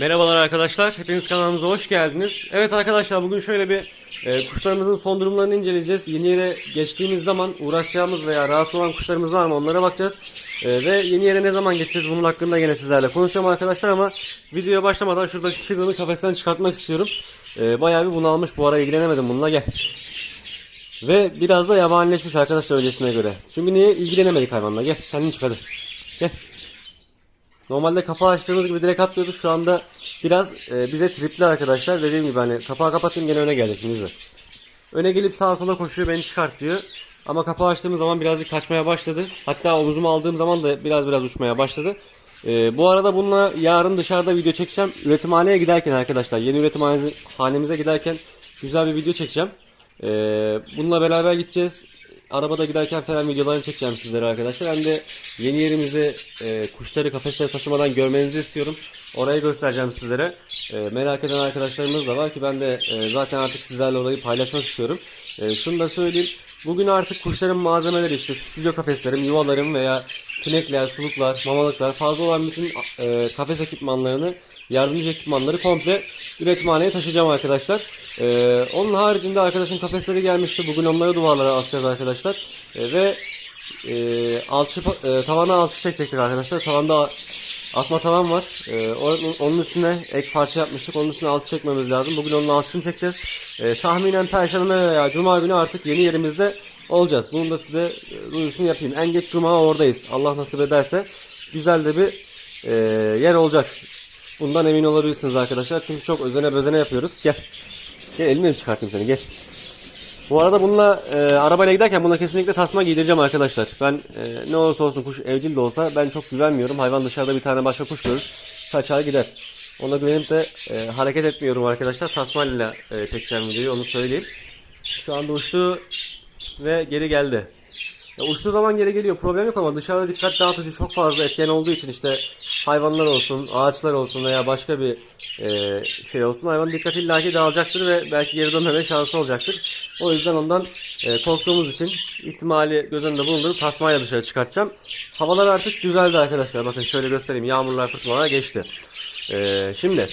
Merhabalar arkadaşlar. Hepiniz kanalımıza hoş geldiniz. Evet arkadaşlar bugün şöyle bir e, kuşlarımızın son durumlarını inceleyeceğiz. Yeni yere geçtiğimiz zaman uğraşacağımız veya rahatsız olan kuşlarımız var mı onlara bakacağız. E, ve yeni yere ne zaman geçeceğiz bunun hakkında yine sizlerle konuşacağım arkadaşlar ama videoya başlamadan şuradaki çılgını kafesten çıkartmak istiyorum. E, bayağı bir bunalmış bu ara ilgilenemedim bununla gel. Ve biraz da yabanileşmiş arkadaşlar öncesine göre. Çünkü niye ilgilenemedik hayvanla gel kendin çık hadi. Gel. Normalde kapağı açtığımız gibi direkt atlıyordu. Şu anda biraz e, bize tripli arkadaşlar. Dediğim gibi hani kapağı kapatayım gene öne geldi şimdi. Öne gelip sağa sola koşuyor beni çıkart diyor. Ama kapağı açtığımız zaman birazcık kaçmaya başladı. Hatta omzumu aldığım zaman da biraz biraz uçmaya başladı. E, bu arada bununla yarın dışarıda video çekeceğim. Üretimhaneye giderken arkadaşlar yeni üretimhanemize giderken güzel bir video çekeceğim. E, bununla beraber gideceğiz. Arabada giderken falan videolarını çekeceğim sizlere arkadaşlar. Hem de yeni yerimizi e, kuşları kafeslere taşımadan görmenizi istiyorum. Orayı göstereceğim sizlere. E, merak eden arkadaşlarımız da var ki ben de e, zaten artık sizlerle orayı paylaşmak istiyorum. E, şunu da söyleyeyim. Bugün artık kuşların malzemeleri işte stüdyo kafeslerim, yuvalarım veya tünekler, suluklar, mamalıklar fazla olan bütün e, kafes ekipmanlarını yardımcı ekipmanları komple üretimhaneye taşıyacağım arkadaşlar. Ee, onun haricinde arkadaşın kafesleri gelmişti. Bugün onları duvarlara asacağız arkadaşlar. Ee, ve e, alçı, e, tavana alçı çekecektik arkadaşlar. Tavanda asma tavan var. Ee, onun, onun üstüne ek parça yapmıştık. Onun üstüne alçı çekmemiz lazım. Bugün onun alçısını çekeceğiz. Ee, tahminen perşembe veya cuma günü artık yeni yerimizde olacağız. Bunu da size e, duyurusunu yapayım. En geç cuma oradayız. Allah nasip ederse güzel de bir e, yer olacak. Bundan emin olabilirsiniz arkadaşlar. Çünkü çok özene bezene yapıyoruz. Gel. Gel elimi çıkartayım seni gel. Bu arada bununla e, arabayla giderken buna kesinlikle tasma giydireceğim arkadaşlar. Ben e, ne olursa olsun kuş evcil de olsa ben çok güvenmiyorum. Hayvan dışarıda bir tane başka kuş görür. Kaçar gider. Ona güvenip de e, hareket etmiyorum arkadaşlar. Tasmayla e, çekeceğim videoyu onu söyleyeyim. Şu anda uçtu ve geri geldi. Ya uçtuğu zaman geri geliyor problem yok ama dışarıda dikkat dağıtıcı çok fazla etken olduğu için işte hayvanlar olsun, ağaçlar olsun veya başka bir e, şey olsun hayvan dikkat illaki dağılacaktır ve belki geri dönmeme şansı olacaktır. O yüzden ondan e, korktuğumuz için ihtimali göz önünde bulundurup tasmayla dışarı çıkartacağım. Havalar artık düzeldi arkadaşlar. Bakın şöyle göstereyim. Yağmurlar fırtınalar geçti. E, şimdi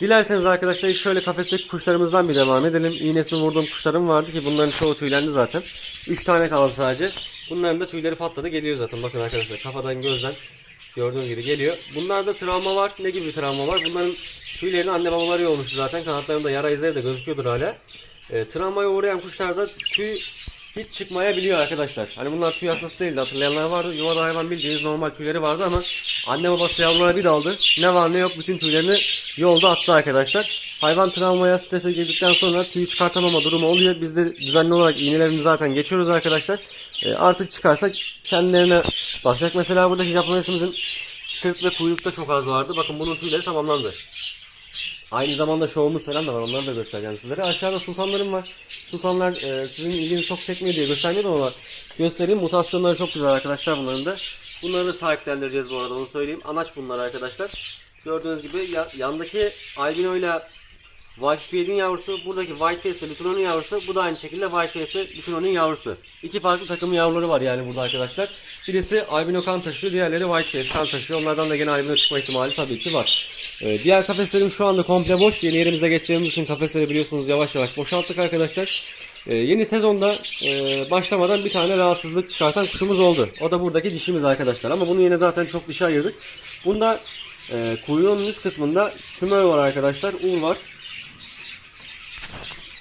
Dilerseniz arkadaşlar şöyle kafesteki kuşlarımızdan bir devam edelim. İğnesini vurduğum kuşlarım vardı ki bunların çoğu tüylendi zaten. 3 tane kaldı sadece. Bunların da tüyleri patladı geliyor zaten. Bakın arkadaşlar kafadan gözden gördüğünüz gibi geliyor. Bunlarda travma var. Ne gibi bir travma var? Bunların tüylerini anne babaları yolmuştu zaten. Kanatlarında yara izleri de gözüküyordur hala. E, travmaya uğrayan kuşlarda tüy hiç çıkmayabiliyor arkadaşlar. Hani bunlar tüy hastası değildi hatırlayanlar vardı. Yuvada hayvan bildiğiniz normal tüyleri vardı ama anne babası yavrulara bir daldı. Ne var ne yok bütün tüylerini yolda attı arkadaşlar. Hayvan travmaya strese girdikten sonra tüy çıkartamama durumu oluyor. Biz de düzenli olarak iğnelerini zaten geçiyoruz arkadaşlar. E, artık çıkarsa kendilerine bakacak. Mesela buradaki Japonesimizin sırt ve kuyrukta çok az vardı. Bakın bunun tüyleri tamamlandı. Aynı zamanda şovumuz falan da var. Onları da göstereceğim sizlere. Aşağıda sultanlarım var. Sultanlar e, sizin ilginizi çok çekmiyor diye göstermedim ama göstereyim. Mutasyonları çok güzel arkadaşlar bunların da. Bunları sahiplendireceğiz bu arada onu söyleyeyim. Anaç bunlar arkadaşlar. Gördüğünüz gibi ya, yandaki albino ile Whitebeard'in yavrusu, buradaki Whiteface ve Lutinon'un yavrusu, bu da aynı şekilde Whiteface ve Lutinon'un yavrusu. İki farklı takım yavruları var yani burada arkadaşlar. Birisi albino kan taşıyor, diğerleri Whiteface kan taşıyor. Onlardan da gene albino çıkma ihtimali tabii ki var. Ee, diğer kafeslerim şu anda komple boş. Yeni yerimize geçeceğimiz için kafesleri biliyorsunuz yavaş yavaş boşalttık arkadaşlar. Ee, yeni sezonda e, başlamadan bir tane rahatsızlık çıkartan kuşumuz oldu. O da buradaki dişimiz arkadaşlar. Ama bunu yine zaten çok dişe ayırdık. Bunda e, kuyruğun üst kısmında tümör var arkadaşlar. Uğur var.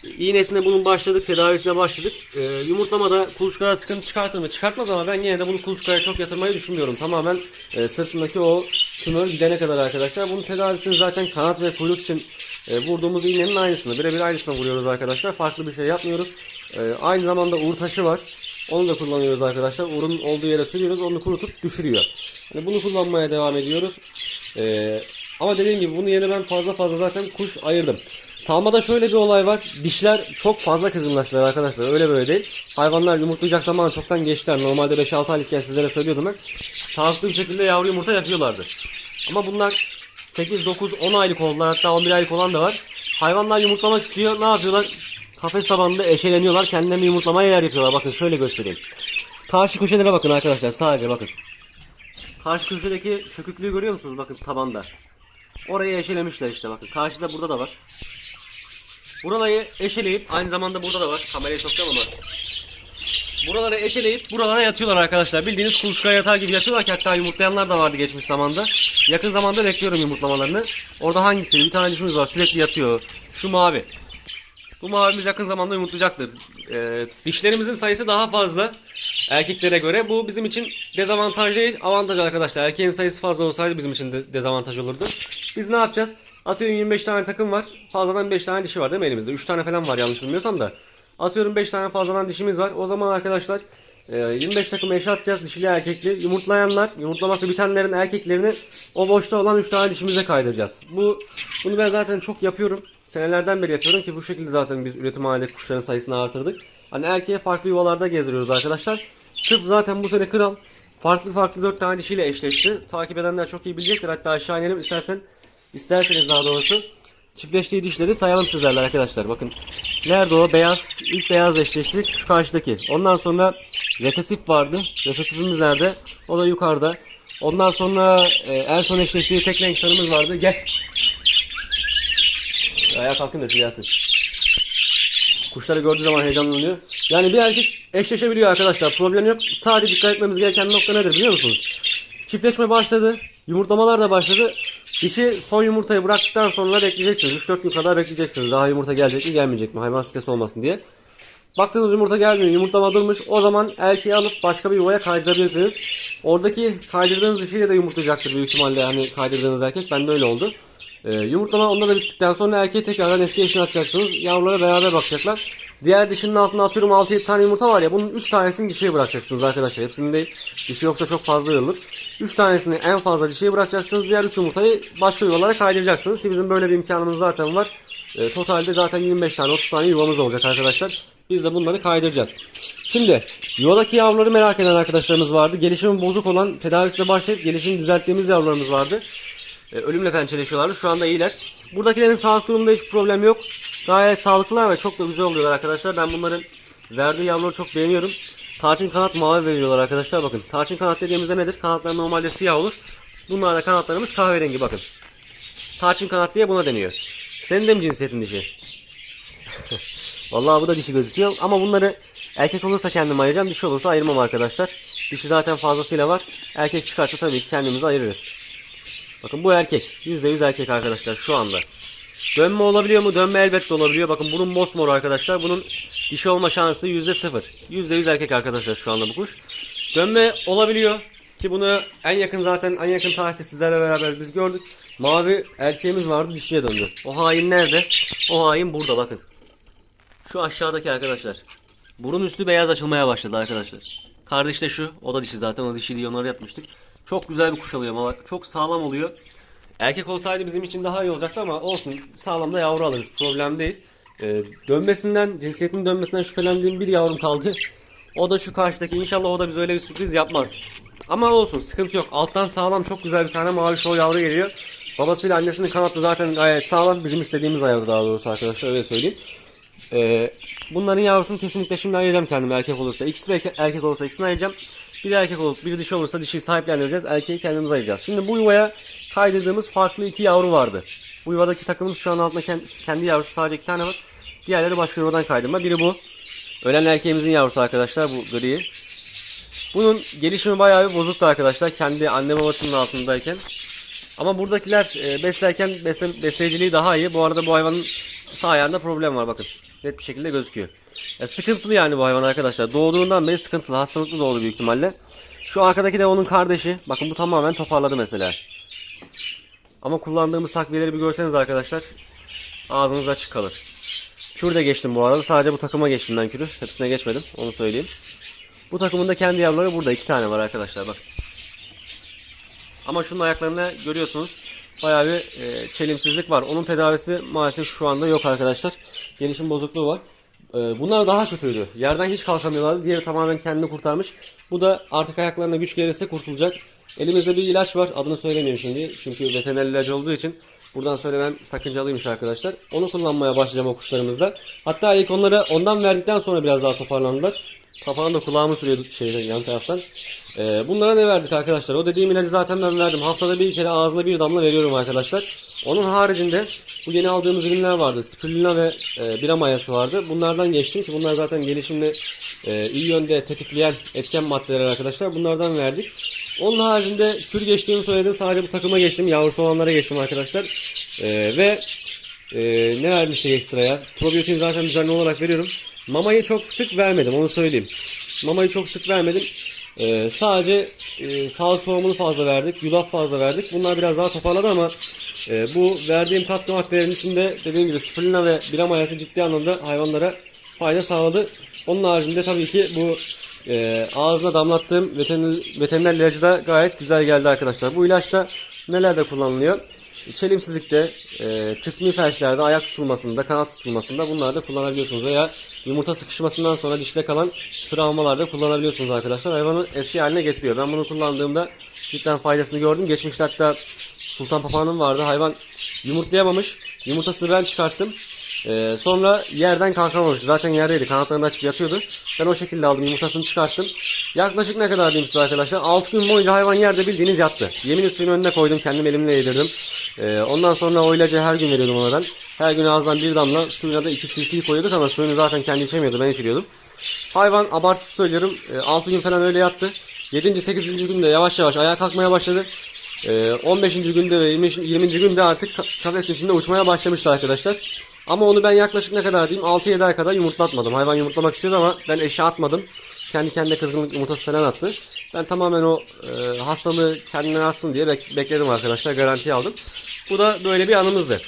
İğnesine bunun başladık, tedavisine başladık. Ee, yumurtlamada kuluçkaya sıkıntı çıkartır mı? Çıkartmaz ama ben yine de bunu kuluçkaya çok yatırmayı düşünmüyorum. Tamamen e, sırtındaki o tümör gidene kadar arkadaşlar. Bunun tedavisini zaten kanat ve kuyruk için e, vurduğumuz iğnenin aynısını, birebir aynısını vuruyoruz arkadaşlar. Farklı bir şey yapmıyoruz. E, aynı zamanda uğur taşı var. Onu da kullanıyoruz arkadaşlar. Uğurun olduğu yere sürüyoruz. Onu kurutup düşürüyor. Yani bunu kullanmaya devam ediyoruz. E, ama dediğim gibi bunu yine ben fazla fazla zaten kuş ayırdım. Salmada şöyle bir olay var. Dişler çok fazla kızıllaştılar arkadaşlar. Öyle böyle değil. Hayvanlar yumurtlayacak zaman çoktan geçtiler. Normalde 5-6 aylıkken sizlere söylüyordum ben. Sağlıklı bir şekilde yavru yumurta yapıyorlardı. Ama bunlar 8, 9, 10 aylık oldular. Hatta 11 aylık olan da var. Hayvanlar yumurtlamak istiyor. Ne yapıyorlar? Kafes tabanında eşeleniyorlar. Kendilerini yumurtlamaya yer yapıyorlar. Bakın şöyle göstereyim. Karşı köşelere bakın arkadaşlar. Sadece bakın. Karşı köşedeki çöküklüğü görüyor musunuz? Bakın tabanda. Orayı eşelemişler işte bakın. Karşıda burada da var. Buraları eşeleyip aynı zamanda burada da var. Kamerayı sokacağım ama. Buraları eşeleyip buralara yatıyorlar arkadaşlar. Bildiğiniz kuluçkaya yatar gibi yatıyorlar ki hatta yumurtlayanlar da vardı geçmiş zamanda. Yakın zamanda bekliyorum yumurtlamalarını. Orada hangisi? Bir tane dişimiz var sürekli yatıyor. Şu mavi. Bu mavimiz yakın zamanda yumurtlayacaktır. Ee, dişlerimizin sayısı daha fazla erkeklere göre. Bu bizim için dezavantaj değil, avantaj arkadaşlar. Erkeğin sayısı fazla olsaydı bizim için de dezavantaj olurdu. Biz ne yapacağız? Atıyorum 25 tane takım var. Fazladan 5 tane dişi var değil mi elimizde? 3 tane falan var yanlış bilmiyorsam da. Atıyorum 5 tane fazladan dişimiz var. O zaman arkadaşlar e, 25 takım eşe atacağız dişili erkekli. Yumurtlayanlar, yumurtlaması bitenlerin erkeklerini o boşta olan 3 tane dişimize kaydıracağız. Bu bunu ben zaten çok yapıyorum. Senelerden beri yapıyorum ki bu şekilde zaten biz üretim halinde kuşların sayısını artırdık. Hani erkeğe farklı yuvalarda gezdiriyoruz arkadaşlar. Sırf zaten bu sene kral farklı farklı 4 tane dişiyle eşleşti. Takip edenler çok iyi bilecektir. Hatta aşağı inelim istersen isterseniz daha doğrusu çiftleştiği dişleri sayalım sizlerle arkadaşlar. Bakın nerede o beyaz ilk beyaz eşleştik şu karşıdaki. Ondan sonra resesif vardı. Resesifimiz nerede? O da yukarıda. Ondan sonra e, en son eşleştiği tek renk sarımız vardı. Gel. Ayağa kalkın da gelsin. Kuşları gördüğü zaman heyecanlanıyor. Yani bir erkek eşleşebiliyor arkadaşlar. Problem yok. Sadece dikkat etmemiz gereken nokta nedir biliyor musunuz? Çiftleşme başladı. Yumurtlamalar da başladı. Dişi son yumurtayı bıraktıktan sonra bekleyeceksiniz. 3-4 gün kadar bekleyeceksiniz. Daha yumurta gelecek mi gelmeyecek mi? Hayvan stresi olmasın diye. Baktığınız yumurta gelmiyor, yumurtlama durmuş. O zaman erkeği alıp başka bir yuvaya kaydırabilirsiniz. Oradaki kaydırdığınız dişiyle de yumurtlayacaktır büyük ihtimalle hani kaydırdığınız erkek. Bende öyle oldu. Ee, yumurtlama onda da bittikten sonra erkeği tekrardan eski eşine atacaksınız. Yavrulara beraber bakacaklar. Diğer dişinin altına atıyorum 6-7 tane yumurta var ya bunun 3 tanesini dişiye bırakacaksınız arkadaşlar. Hepsini değil. Dişi yoksa çok fazla yıllık. 3 tanesini en fazla dişiye bırakacaksınız. Diğer 3 yumurtayı başka yuvalara kaydıracaksınız ki bizim böyle bir imkanımız zaten var. E, totalde zaten 25 tane 30 tane yuvamız olacak arkadaşlar. Biz de bunları kaydıracağız. Şimdi yuvadaki yavruları merak eden arkadaşlarımız vardı. Gelişimi bozuk olan tedavisine başlayıp gelişimi düzelttiğimiz yavrularımız vardı. E, ölümle pençeleşiyorlardı. Şu anda iyiler. Buradakilerin sağlık durumunda hiç problem yok. Gayet sağlıklılar ve çok da güzel oluyorlar arkadaşlar. Ben bunların verdiği yavruları çok beğeniyorum. Tarçın kanat mavi veriyorlar arkadaşlar bakın. Tarçın kanat dediğimizde nedir? Kanatlar normalde siyah olur. Bunlar da kanatlarımız kahverengi bakın. Tarçın kanat diye buna deniyor. Senin de mi cinsiyetin dişi? Vallahi bu da dişi gözüküyor ama bunları erkek olursa kendim ayıracağım. Dişi olursa ayırmam arkadaşlar. Dişi zaten fazlasıyla var. Erkek çıkarsa tabii ki kendimizi ayırırız. Bakın bu erkek. %100 erkek arkadaşlar şu anda. Dönme olabiliyor mu? Dönme elbette olabiliyor. Bakın bunun mosmor arkadaşlar. Bunun dişi olma şansı %0. %100 erkek arkadaşlar şu anda bu kuş. Dönme olabiliyor. Ki bunu en yakın zaten en yakın tarihte sizlerle beraber biz gördük. Mavi erkeğimiz vardı dişiye döndü. O hain nerede? O hain burada bakın. Şu aşağıdaki arkadaşlar. Burun üstü beyaz açılmaya başladı arkadaşlar. Kardeş de şu. O da dişi zaten. O dişi diye onları yapmıştık. Çok güzel bir kuş alıyor ama çok sağlam oluyor. Erkek olsaydı bizim için daha iyi olacaktı ama olsun. Sağlam da yavru alırız. Problem değil. Ee, dönmesinden, cinsiyetinin dönmesinden şüphelendiğim bir yavrum kaldı. O da şu karşıdaki. İnşallah o da bize öyle bir sürpriz yapmaz. Ama olsun sıkıntı yok. Alttan sağlam çok güzel bir tane mavi şov yavru geliyor. Babasıyla annesinin kanatlı zaten gayet sağlam. Bizim istediğimiz yavru daha doğrusu arkadaşlar öyle söyleyeyim. Ee, bunların yavrusunu kesinlikle şimdi ayıracağım kendime erkek olursa. İkisi de erkek olursa ikisini ayıracağım. Bir de erkek olup bir dişi olursa dişiyi sahiplendireceğiz. Erkeği kendimiz ayıracağız. Şimdi bu yuvaya kaydırdığımız farklı iki yavru vardı. Bu yuvadaki takımımız şu an altında kendi, yavrusu sadece iki tane var. Diğerleri başka yuvadan kaydırma. Biri bu. Ölen erkeğimizin yavrusu arkadaşlar bu gri. Bunun gelişimi bayağı bir bozuktu arkadaşlar. Kendi anne babasının altındayken. Ama buradakiler e, beslerken besle, besleyiciliği daha iyi. Bu arada bu hayvanın sağ ayağında problem var bakın. Net bir şekilde gözüküyor. Ya sıkıntılı yani bu hayvan arkadaşlar. Doğduğundan beri sıkıntılı. Hastalıklı doğdu büyük ihtimalle. Şu arkadaki de onun kardeşi. Bakın bu tamamen toparladı mesela. Ama kullandığımız takviyeleri bir görseniz arkadaşlar. Ağzınız açık kalır. Kür geçtim bu arada. Sadece bu takıma geçtim ben kürü. Hepsine geçmedim. Onu söyleyeyim. Bu takımın da kendi yavruları burada. iki tane var arkadaşlar bak. Ama şunun ayaklarında görüyorsunuz. Bayağı bir e, çelimsizlik var. Onun tedavisi maalesef şu anda yok arkadaşlar. Gelişim bozukluğu var. E, bunlar daha kötüydü. Yerden hiç kalkamıyorlardı. Diğeri tamamen kendini kurtarmış. Bu da artık ayaklarına güç gelirse kurtulacak. Elimizde bir ilaç var. Adını söylemeyeyim şimdi. Çünkü veteriner ilacı olduğu için buradan söylemem sakıncalıymış arkadaşlar. Onu kullanmaya başlayacağım o kuşlarımızda. Hatta ilk onlara ondan verdikten sonra biraz daha toparlandılar. Kapağını da kulağımı sürüyordu şeyden yan taraftan. Ee, bunlara ne verdik arkadaşlar? O dediğim ilacı zaten ben verdim. Haftada bir kere ağzına bir damla veriyorum arkadaşlar. Onun haricinde bu yeni aldığımız ürünler vardı. Spirulina ve e, bira mayası vardı. Bunlardan geçtim ki bunlar zaten gelişimini e, iyi yönde tetikleyen etken maddeler arkadaşlar. Bunlardan verdik. Onun haricinde kür geçtiğimi söyledim. Sadece bu takıma geçtim. Yavrusu olanlara geçtim arkadaşlar. Ee, ve e, ne vermiştik ekstraya? Probiyotin zaten düzenli olarak veriyorum. Mamayı çok sık vermedim onu söyleyeyim. Mamayı çok sık vermedim. Ee, sadece e, sağlık tohumunu fazla verdik. Yulaf fazla verdik. Bunlar biraz daha toparladı ama e, bu verdiğim katkı maddelerinin içinde dediğim gibi spirulina ve bira mayası ciddi anlamda hayvanlara fayda sağladı. Onun haricinde tabii ki bu e, ağzına damlattığım veteriner, veteriner ilacı da gayet güzel geldi arkadaşlar. Bu ilaçta nelerde kullanılıyor? Çelimsizlikte, e, kısmi felçlerde, ayak tutulmasında, kanat tutulmasında bunları da kullanabiliyorsunuz. Veya yumurta sıkışmasından sonra dişte kalan travmalarda kullanabiliyorsunuz arkadaşlar. Hayvanı eski haline getiriyor. Ben bunu kullandığımda cidden faydasını gördüm. Geçmişte hatta sultan papağanım vardı. Hayvan yumurtlayamamış. Yumurtasını ben çıkarttım. Ee, sonra yerden kalkamamış. Zaten yerdeydi. Kanatlarını açıp yatıyordu. Ben o şekilde aldım. Yumurtasını çıkarttım. Yaklaşık ne kadar diyeyim size arkadaşlar? 6 gün boyunca hayvan yerde bildiğiniz yattı. Yemin suyun önüne koydum. Kendim elimle yedirdim. Ee, ondan sonra o ilacı her gün veriyordum ona ben. Her gün ağızdan bir damla suyuna da 2 cc koyuyorduk ama suyunu zaten kendi içemiyordu. Ben içiriyordum. Hayvan abartısı söylüyorum. 6 gün falan öyle yattı. 7. 8. günde yavaş yavaş ayağa kalkmaya başladı. Ee, 15. günde ve 20. 20. günde artık ka- kafesin içinde uçmaya başlamıştı arkadaşlar. Ama onu ben yaklaşık ne kadar diyeyim 6-7 ay kadar yumurtlatmadım. Hayvan yumurtlamak istiyordu ama ben eşe atmadım. Kendi kendine kızgınlık yumurtası falan attı. Ben tamamen o e, hastalığı kendine atsın diye bek- bekledim arkadaşlar. Garantiye aldım. Bu da böyle bir anımızdı.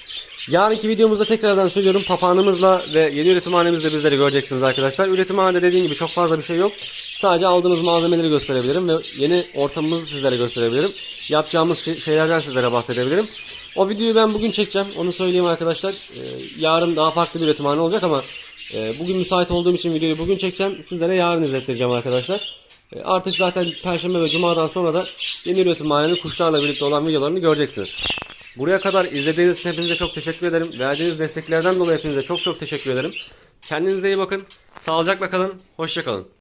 Yarınki videomuzda tekrardan söylüyorum papağanımızla ve yeni üretimhanemizle bizleri göreceksiniz arkadaşlar. Üretimhanede dediğim gibi çok fazla bir şey yok. Sadece aldığımız malzemeleri gösterebilirim ve yeni ortamımızı sizlere gösterebilirim. Yapacağımız şey- şeylerden sizlere bahsedebilirim. O videoyu ben bugün çekeceğim. Onu söyleyeyim arkadaşlar. Ee, yarın daha farklı bir üretimhane olacak ama e, bugün müsait olduğum için videoyu bugün çekeceğim. Sizlere yarın izlettireceğim arkadaşlar. E, artık zaten Perşembe ve Cuma'dan sonra da yeni üretimhanenin kuşlarla birlikte olan videolarını göreceksiniz. Buraya kadar izlediğiniz için hepinize çok teşekkür ederim. Verdiğiniz desteklerden dolayı hepinize çok çok teşekkür ederim. Kendinize iyi bakın. Sağlıcakla kalın. Hoşça kalın.